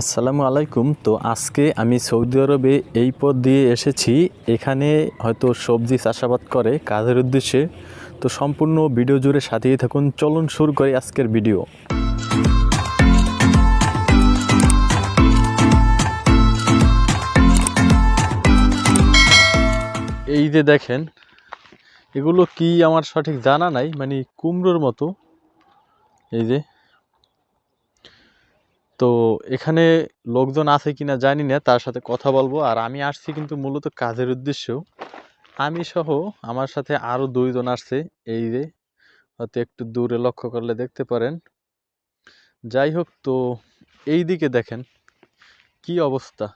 আসসালামু আলাইকুম। তো আজকে আমি সৌদি আরবে এই পথ দিয়ে এসেছি। এখানে হয়তো সবজি চাষাবাদ করে কাজের উদ্দেশ্যে। তো সম্পূর্ণ ভিডিও জুড়ে সাথেই থাকুন। চলুন শুরু করি আজকের ভিডিও। এই যে দেখেন, এগুলো কি আমার সঠিক জানা নাই? মানে কুমড়োর মতো। এই যে তো এখানে লোকজন আছে কিনা জানি না, তার সাথে কথা বলব। আর আমি আসছি কিন্তু মূলত কাজের উদ্দেশ্যেও। আমি সহ আমার সাথে আরও দুইজন আসছে, এই যে। হয়তো একটু দূরে লক্ষ্য করলে দেখতে পারেন। যাই হোক, তো এই দিকে দেখেন, কি অবস্থা।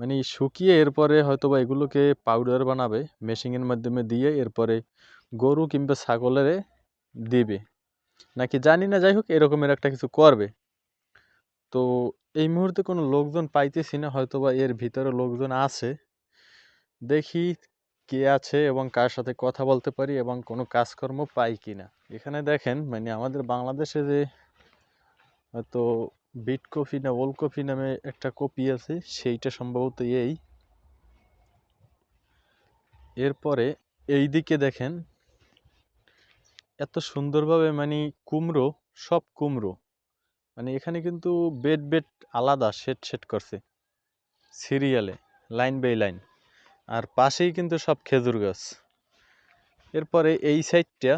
মানে শুকিয়ে এরপরে হয়তো বা এগুলোকে পাউডার বানাবে মেশিনের মাধ্যমে দিয়ে এরপরে গরু কিংবা ছাগলের দিবে। নাকি জানি না, যাই হোক, এরকমের একটা কিছু করবে। তো এই মুহূর্তে কোনো লোকজন পাইতেছি না হয়তো বা এর ভিতরে লোকজন আছে। দেখি কে আছে এবং কার সাথে কথা বলতে পারি এবং কোনো কাজকর্ম পাই কি না এখানে দেখেন মানে আমাদের বাংলাদেশে যে হয়তো বিট কফি না, ওল কফি নামে একটা কপি আছে, সেইটা সম্ভবত এই। এরপরে এই দিকে দেখেন, এত সুন্দরভাবে মানে কুমড়ো, সব কুমড়ো। মানে এখানে কিন্তু বেড বেড আলাদা, সেট সেট করছে। সিরিয়ালে, লাইন বাই লাইন। আর পাশেই কিন্তু সব খেজুর গাছ। এরপরে এই সাইডটা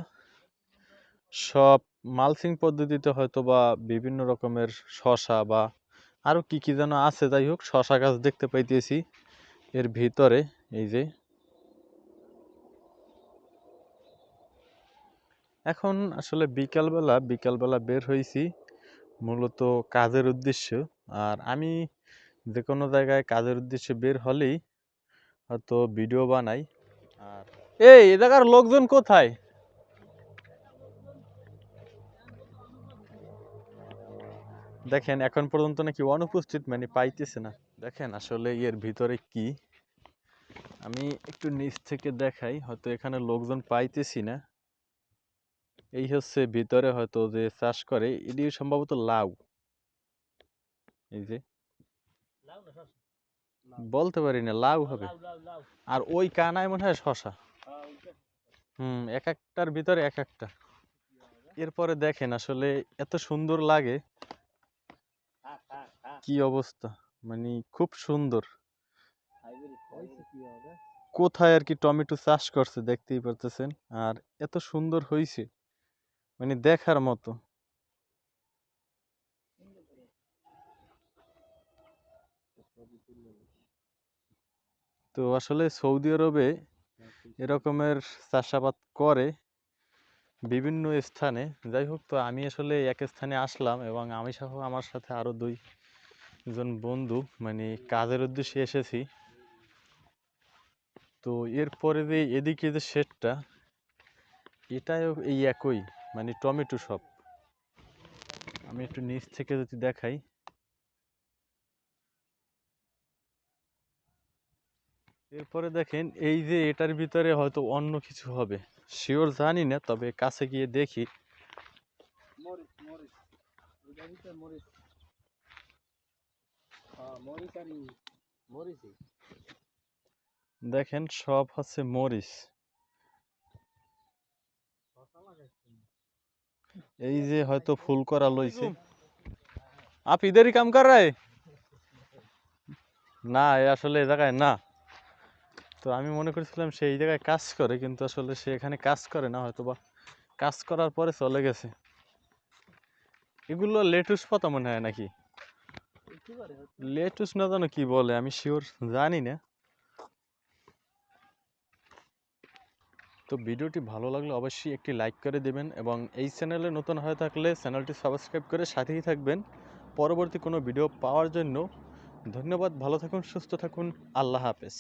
সব মালসিং পদ্ধতিতে হয়তো বা বিভিন্ন রকমের শশা বা আরও কি কি যেন আছে, যাই হোক, শশা গাছ দেখতে পাইতেছি। এর ভিতরে এই যে এখন আসলে বিকালবেলা বিকালবেলা বের হয়েছি মূলত কাজের উদ্দেশ্য। আর আমি যে কোনো জায়গায় কাজের উদ্দেশ্যে বের হলেই হয়তো ভিডিও বানাই। আর এই এ জায়গার লোকজন কোথায়? দেখেন, এখন পর্যন্ত নাকি অনুপস্থিত মানে পাইতেছে না। দেখেন আসলে এর ভিতরে কি? আমি একটু নিচ থেকে দেখাই, হয়তো এখানে লোকজন পাইতেছি না। এই হচ্ছে ভিতরে হয়তো যে চাষ করে এটি সম্ভবত লাউ। এই যে। বলতে পারি না লাউ হবে। আর ওই কানায় মনে হয় শশা হুম এক একটার ভিতরে এক একটা। এরপরে দেখেন আসলে এত সুন্দর লাগে। কি অবস্থা? মানে খুব সুন্দর। কোথায় আর কি টমেটো চাষ করছে দেখতেই পারতেছেন। আর এত সুন্দর হয়েছে মানে দেখার মতো। তো আসলে সৌদি আরবে এরকমের চাষাবাদ করে বিভিন্ন স্থানে। যাই হোক, তো আমি আসলে এক স্থানে আসলাম এবং আমি সহ আমার সাথে আরও দুই জন বন্ধু মানে কাজের উদ্দেশ্যে এসেছি। তো এরপরে যে এদিকে যে শেডটা, এটাও এই একই। মানে টমেটো সব। আমি একটু নিচ থেকে যদি দেখাই। এরপরে দেখেন এই যে এটার ভিতরে হয়তো অন্য কিছু হবে। শিওর জানি না তবে কাছে গিয়ে দেখি। হ্যাঁ দেখেন সব হচ্ছে মরিচ। এই যে হয়তো ফুল করা লইছে। আপ ইধারই কাম কর রায়? না এ আসলে এ জায়গায় না। তো আমি মনে করেছিলাম সে এই জায়গায় কাজ করে কিন্তু আসলে সে এখানে কাজ করে না হয়তো বা কাজ করার পরে চলে গেছে। এগুলো লেটুস পাতা মনে হয় নাকি? লেটুস না জানো কি বলে আমি শিওর জানি না। তো ভিডিওটি ভালো লাগলে অবশ্যই একটি লাইক করে দেবেন এবং এই চ্যানেলে নতুন হয়ে থাকলে চ্যানেলটি সাবস্ক্রাইব করে সাথেই থাকবেন। পরবর্তী কোনো ভিডিও পাওয়ার জন্য ধন্যবাদ। ভালো থাকুন, সুস্থ থাকুন। আল্লাহ হাফেজ।